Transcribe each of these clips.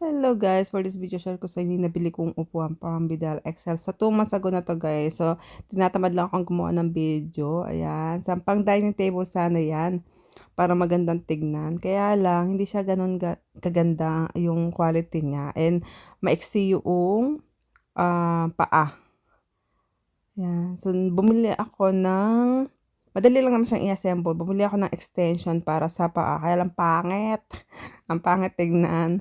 Hello guys, for this video share ko sa inyo yung nabili kong upuan from Vidal Excel. Sa 2 months ago na to guys. So, tinatamad lang akong gumawa ng video. Ayan. Sampang dining table sana yan. Para magandang tignan. Kaya lang, hindi siya ganun ga- kaganda yung quality niya. And maiksi yung ah, paa. Ayan. So, bumili ako ng... Madali lang naman siyang i-assemble. Bumili ako ng extension para sa paa. Kaya lang pangit. Ang pangit tignan.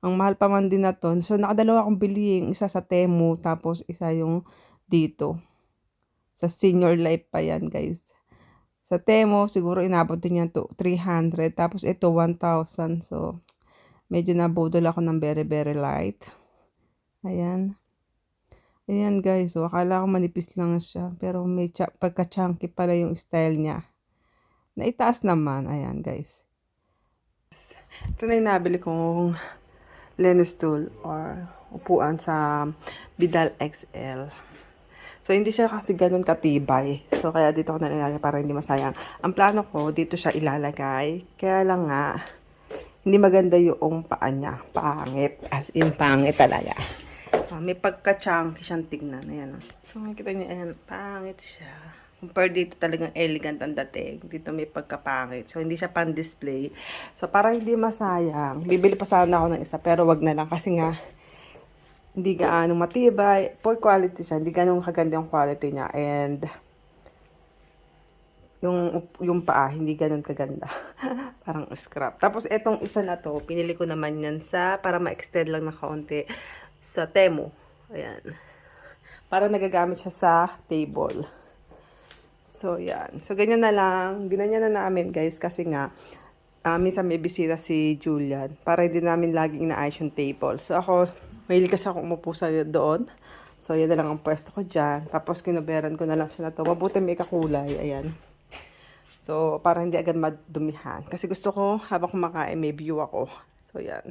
Ang mahal pa man din na to. So, nakadalawa akong bili. Yung isa sa Temu, tapos isa yung dito. Sa senior life pa yan, guys. Sa Temu, siguro inabot din yan to 300. Tapos ito, 1,000. So, medyo nabudol ako ng very, very light. Ayan. Ayan, guys. So, akala ko manipis lang siya. Pero may pagka-chunky pala yung style niya. Naitaas naman. Ayan, guys. Ito na yung nabili kong Lenus stool or upuan sa Vidal XL. So, hindi siya kasi ganun katibay. So, kaya dito ko na nilalagay para hindi masayang. Ang plano ko, dito siya ilalagay. Kaya lang nga, hindi maganda yung paa niya. Pangit. As in, pangit talaga. Ah, may pagka-chunky siyang tignan. Ayan. So, makikita niyo, ayan, pangit siya. Compare dito talagang elegant ang dating. Dito may pagkapangit. So, hindi siya pan-display. So, para hindi masayang, bibili pa sana ako ng isa. Pero wag na lang kasi nga, hindi gaano matibay. Poor quality siya. Hindi ganun kaganda yung quality niya. And, yung, yung paa, hindi ganun kaganda. Parang scrap. Tapos, etong isa na to, pinili ko naman yan sa, para ma-extend lang na kaunti, sa Temu. Ayan. Para nagagamit siya sa table. So, yan. So, ganyan na lang. Ginanyan na namin, guys, kasi nga, ah minsan may bisita si Julian para hindi namin laging inaayos yung table. So, ako, mahilig kasi ako umupo sa doon. So, yan na lang ang pwesto ko dyan. Tapos, kinuberan ko na lang siya na to. Mabuti may kakulay. Ayan. So, para hindi agad madumihan. Kasi gusto ko, habang kumakain, may view ako. So, yan.